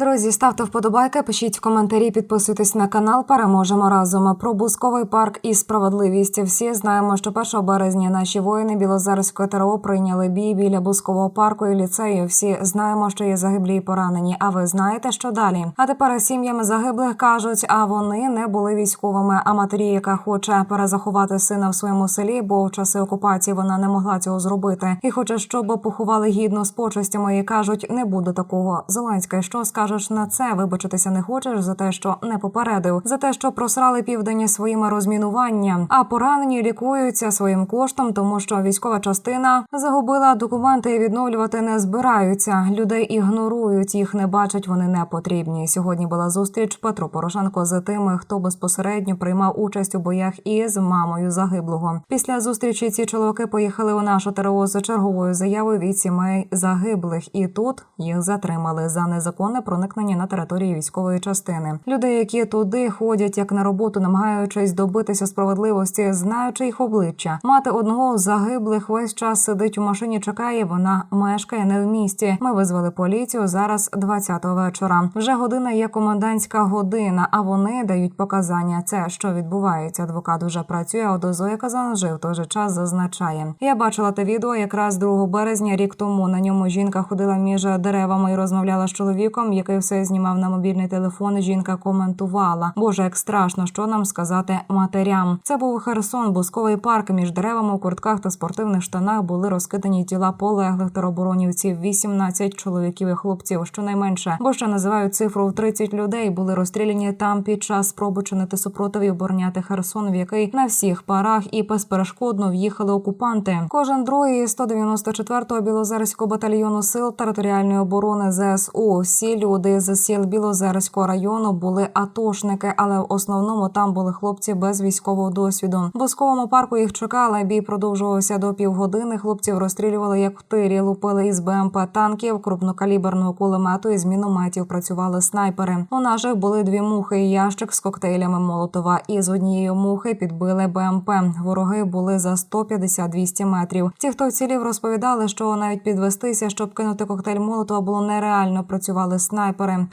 Друзі, ставте вподобайки, пишіть коментарі, підписуйтесь на канал. Переможемо разом. Про бусковий парк і справедливість. Всі знаємо, що 1 березня наші воїни Білозерської ТРО прийняли бій біля бускового парку і ліцею. Всі знаємо, що є загиблі і поранені. А ви знаєте, що далі? А тепер сім'ями загиблих кажуть, а вони не були військовими. А матері, яка хоче перезаховати сина в своєму селі, бо в часи окупації вона не могла цього зробити, і хоче, щоб поховали гідно з почестями. І кажуть, не буде такого. Зеленська, що скажеш на це? Вибачитися не хочеш за те, що не попередив, за те, що просрали південь своїми розмінуванням, а поранені лікуються своїм коштом, тому що військова частина загубила документи і відновлювати не збираються. Людей ігнорують, їх не бачать, вони не потрібні. Сьогодні була зустріч Петро Порошенко з тими, хто безпосередньо приймав участь у боях із мамою загиблого. Після зустрічі ці чоловіки поїхали у нашу ТРО за черговою заявою від сімей загиблих, і тут їх затримали за незаконне проникнення на територію військової частини. Люди, які туди ходять як на роботу, намагаючись добитися справедливості, знаючи їх обличчя. Мати одного з загиблих весь час сидить у машині, чекає. Вона мешкає не в місті. Ми визвали поліцію зараз 20-го вечора. Вже година є комендантська година, а вони дають показання. Це що відбувається. Адвокат вже працює. а От Зоя Казанжи в той же час зазначає. Я бачила те відео якраз 2 березня, рік тому. На ньому жінка ходила між деревами і розмовляла з чоловіком, який все знімав на мобільний телефон. Жінка коментувала: Боже, як страшно, що нам сказати матерям. Це був Херсон, бусковий парк. Між деревами у куртках та спортивних штанах були розкидані тіла полеглих тероборонівців. 18 чоловіків і хлопців, щонайменше, бо ще називають цифру в 30 людей. Були розстріляні там під час спроби чинити супротив і обороняти Херсон, в який на всіх парах і безперешкодно в'їхали окупанти. Кожен другий 194-го білозерського батальйону сил територіальної оборони ЗСУ. Всі люди з сіл Білозерського району були атошники, але в основному там були хлопці без військового досвіду. В Бусковому парку їх чекали. Бій продовжувався до півгодини. Хлопців розстрілювали як в тирі, лупили із БМП танків, крупнокаліберного кулемету і з мінометів працювали снайпери. У наших були дві мухи і ящик з коктейлями Молотова. І з однієї мухи підбили БМП. Вороги були за 150-200 метрів. Ті, хто вцілів, розповідали, що навіть підвестися, щоб кинути коктейль Молотова, було нереально. Працювали снайпери.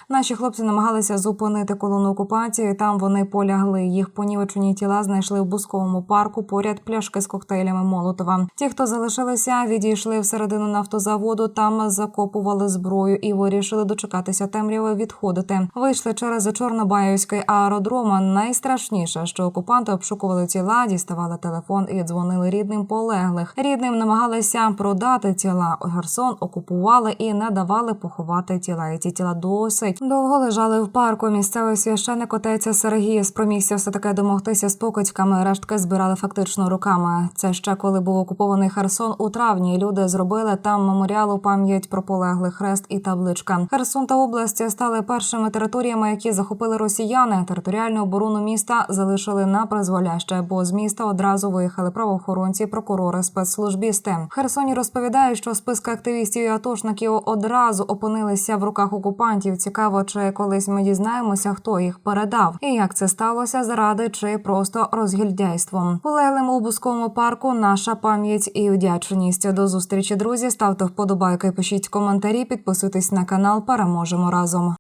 Наші хлопці намагалися зупинити колону окупації. Там вони полягли. Їх понівечені тіла знайшли в бусковому парку. Поряд пляшки з коктейлями Молотова. Ті, хто залишилися, відійшли всередину нафтозаводу. Там закопували зброю і вирішили дочекатися темряви. Відходити. Вийшли через Чорнобаївський аеродром. Найстрашніше, що окупанти обшукували тіла, діставали телефон і дзвонили рідним полеглих. Рідним намагалися продати тіла. Херсон окупували і не давали поховати тіла. І ці тіла досить довго лежали в парку. Місцевий священик отець Сергій спромігся все таки домогтися з покидьками. Рештки збирали фактично руками. Це ще коли був окупований Херсон у травні. Люди зробили там меморіал у пам'ять про полеглих хрест і табличка. Херсон та область стали першими територіями, які захопили росіяни. Територіальну оборону міста залишили на призволяще, бо з міста одразу виїхали правоохоронці, прокурори, спецслужбісти. В Херсоні розповідають, що списки активістів і атошників одразу опинилися в руках окупантів. Цікаво, чи колись ми дізнаємося, хто їх передав, і як це сталося заради чи просто розгільдяйством. Полеглим у бусковому парку наша пам'ять і вдячність. До зустрічі, друзі. Ставте вподобайки, пишіть коментарі, підписуйтесь на канал. Переможемо разом.